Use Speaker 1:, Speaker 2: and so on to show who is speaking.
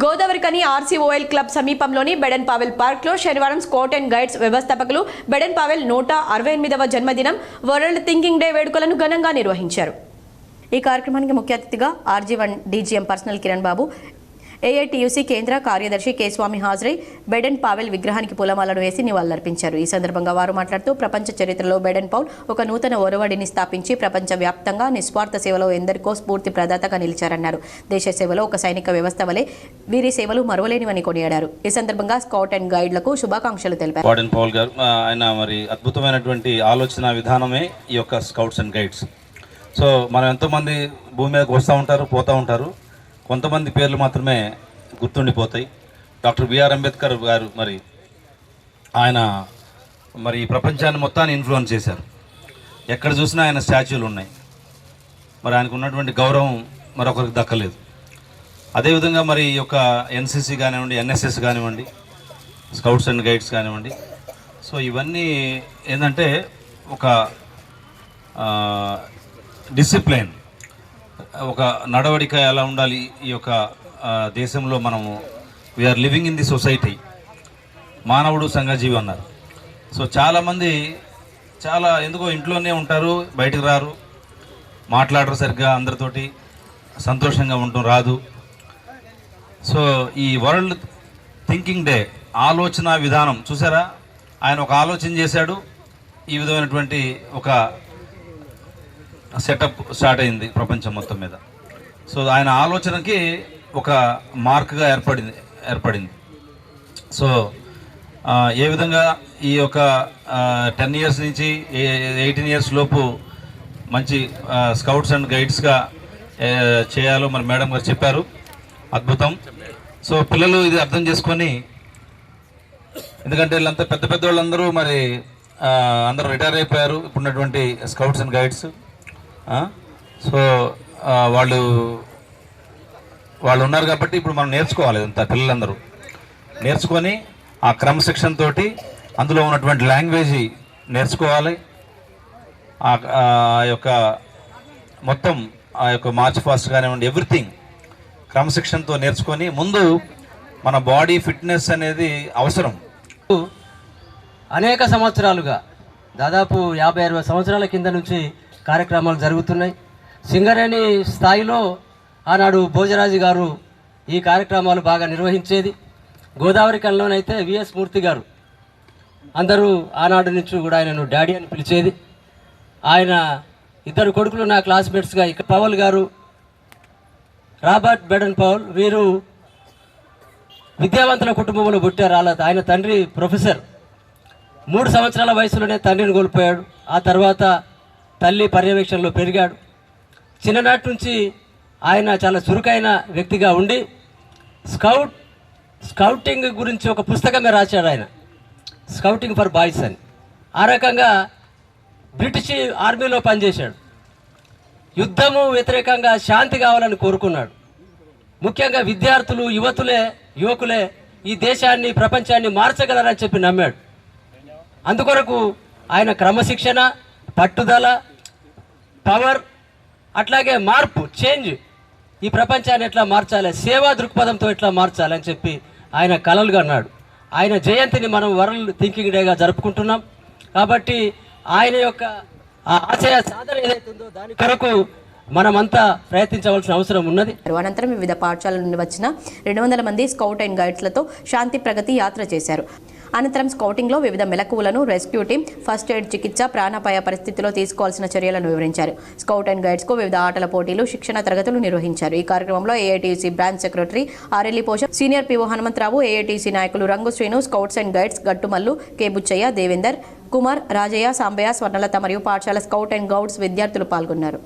Speaker 1: Godavarikhani RCOL club సమీపంలోని Baden Powell పార్క్లో శనివారం స్కోట్ అండ్ గైడ్స్ వ్యవస్థాపకులు బెడన్ పావెల్ నూట అరవై ఎనిమిదవ జన్మదినం వరల్డ్ థింకింగ్ డే వేడుకలను ఘనంగా నిర్వహించారు. ఈ కార్యక్రమానికి ముఖ్య అతిథిగా RG one DGM personnel Kiran Babu AITUC కేంద్ర కార్యదర్శి కె స్వామి హాజరై బెడెన్ పావెల్ విగ్రహానికి పూలమాలను వేసి నివాళులర్పించారు. ఈ సందర్భంగా వారు మాట్లాడుతూ ప్రపంచ చరిత్రలో బెడెన్ పౌల్ ఒక నూతన ఒరవడిని స్థాపించి ప్రపంచ వ్యాప్తంగా నిస్వార్థ సేవలో ఎందరికో స్ఫూర్తి ప్రదాతగా నిలిచారన్నారు. దేశ సేవలో ఒక సైనిక వ్యవస్థ వలె వీరి సేవలు మరువలేనివని కొనియాడారు. ఈ సందర్భంగా స్కౌట్ అండ్ గైడ్లకు శుభాకాంక్షలు తెలిపారు.
Speaker 2: బెడెన్ పౌల్ గారు ఆయన మరి అద్భుతమైనటువంటి ఆలోచన విధానమే ఈ యొక్క స్కౌట్స్ అండ్ గైడ్స్. సో మనం ఎంతోమంది భూమి మీదకి వస్తూ ఉంటారు పోతూ ఉంటారు. కొంతమంది పేర్లు మాత్రమే గుర్తుండిపోతాయి. డాక్టర్ బిఆర్ అంబేద్కర్ గారు మరి ఆయన మరి ఈ ప్రపంచాన్ని మొత్తాన్ని ఇన్ఫ్లుయెన్స్ చేశారు. ఎక్కడ చూసినా ఆయన స్టాచ్యూలు ఉన్నాయి. మరి ఆయనకు ఉన్నటువంటి గౌరవం మరొకరికి దక్కలేదు. అదేవిధంగా మరి ఈ యొక్క ఎన్సీసీ కానివ్వండి ఎన్ఎస్ఎస్ కానివ్వండి స్కౌట్స్ అండ్ గైడ్స్ కానివ్వండి. సో ఇవన్నీ ఏంటంటే ఒక డిసిప్లైన్. ఒక నడవడిక ఎలా ఉండాలి ఈ యొక్క దేశంలో మనము we are living in the society మానవుడు సంఘజీవి అన్నారు. సో చాలామంది చాలా ఎందుకో ఇంట్లోనే ఉంటారు బయటకు రారు మాట్లాడరు సరిగ్గా అందరితోటి సంతోషంగా ఉండటం రాదు. సో ఈ వరల్డ్ థింకింగ్ డే ఆలోచన విధానం చూసారా? ఆయన ఒక ఆలోచన చేశాడు ఈ విధమైనటువంటి ఒక సెటప్ స్టార్ట్ అయింది ప్రపంచం మొత్తం మీద. సో ఆయన ఆలోచనకి ఒక మార్క్గా ఏర్పడింది ఏర్పడింది. సో ఏ విధంగా ఈ యొక్క టెన్ ఇయర్స్ నుంచి ఎయిటీన్ ఇయర్స్ లోపు మంచి స్కౌట్స్ అండ్ గైడ్స్గా చేయాలో మరి మేడం గారు చెప్పారు. అద్భుతం. సో పిల్లలు ఇది అర్థం చేసుకొని ఎందుకంటే వీళ్ళంతా పెద్ద పెద్ద వాళ్ళందరూ మరి అందరూ రిటైర్ అయిపోయారు. ఇప్పుడున్నటువంటి స్కౌట్స్ అండ్ గైడ్స్. సో వాళ్ళు వాళ్ళు ఉన్నారు కాబట్టి ఇప్పుడు మనం నేర్చుకోవాలి ఇదంతా పిల్లలందరూ. నేర్చుకొని ఆ క్రమశిక్షణ తోటి అందులో ఉన్నటువంటి లాంగ్వేజ్ నేర్చుకోవాలి. ఆ ఆ యొక్క మొత్తం ఆ యొక్క మార్చ్ ఫాస్ట్ కానివ్వండి ఎవ్రీథింగ్ క్రమశిక్షణతో నేర్చుకొని ముందు మన బాడీ ఫిట్నెస్ అనేది అవసరం.
Speaker 3: అనేక సంవత్సరాలుగా దాదాపు యాభై అరవై సంవత్సరాల కింద నుంచి కార్యక్రమాలు జరుగుతున్నాయి. సింగరేణి స్థాయిలో ఆనాడు భోజరాజు గారు ఈ కార్యక్రమాలు బాగా నిర్వహించేది. గోదావరి కళలోనైతే విఎస్ మూర్తి గారు. అందరూ ఆనాడు నుంచి కూడా ఆయనను డాడీ అని పిలిచేది. ఆయన ఇద్దరు కొడుకులు నా క్లాస్మేట్స్గా ఇక పవల్ గారు రాబర్ట్ బెడన్ పవల్ వీరు విద్యావంతుల కుటుంబంలో పుట్టారు. అలా ఆయన తండ్రి ప్రొఫెసర్. మూడు సంవత్సరాల వయసులోనే తండ్రిని కోల్పోయాడు. ఆ తర్వాత తల్లి పర్యవేక్షణలో పెరిగాడు. చిన్ననాటి నుంచి ఆయన చాలా చురుకైన వ్యక్తిగా ఉండి స్కౌట్ స్కౌటింగ్ గురించి ఒక పుస్తకమే రాశాడు ఆయన. స్కౌటింగ్ ఫర్ బాయ్స్ అని. ఆ రకంగా బ్రిటిష్ ఆర్మీలో పనిచేశాడు. యుద్ధము వ్యతిరేకంగా శాంతి కావాలని కోరుకున్నాడు. ముఖ్యంగా విద్యార్థులు యువతులే యువకులే ఈ దేశాన్ని ప్రపంచాన్ని మార్చగలరని చెప్పి నమ్మాడు. అందుకొరకు ఆయన క్రమశిక్షణ పట్టుదల పవర్ అట్లాగే మార్పు చేంజ్. ఈ ప్రపంచాన్ని ఎట్లా మార్చాలి? సేవా దృక్పథంతో ఎట్లా మార్చాలి అని చెప్పి ఆయన కలలుగా అన్నాడు. ఆయన జయంతిని మనం వరల్డ్ థింకింగ్ డేగా జరుపుకుంటున్నాం. కాబట్టి ఆయన యొక్క ఆశయ సాధన ఏదైతుందో దాని కొరకు మనమంతా ప్రయత్నించవలసిన అవసరం ఉన్నది.
Speaker 1: అనంతరం వివిధ పాఠశాలల నుండి వచ్చిన రెండు వందల మంది స్కౌట్ అండ్ గైడ్స్లతో శాంతి ప్రగతి యాత్ర చేశారు. అనంతరం స్కౌటింగ్లో వివిధ మెలకువలను రెస్క్యూ టీం ఫస్ట్ ఎయిడ్ చికిత్స ప్రాణాపాయ పరిస్థితిలో తీసుకోవాల్సిన చర్యలను వివరించారు. స్కౌట్ అండ్ గైడ్స్కు వివిధ ఆటల పోటీలు శిక్షణ తరగతులు నిర్వహించారు. ఈ కార్యక్రమంలో AITC branch secretary RLE Posha senior PO Hanumantharao AITC నాయకులు Rangu Srinu scouts and guides Gattumallu K Buchaiah Devender Kumar Rajaiah Sambaiah Swarnalatha మరియు పాఠశాల స్కౌట్ అండ్ గౌడ్స్ విద్యార్థులు పాల్గొన్నారు.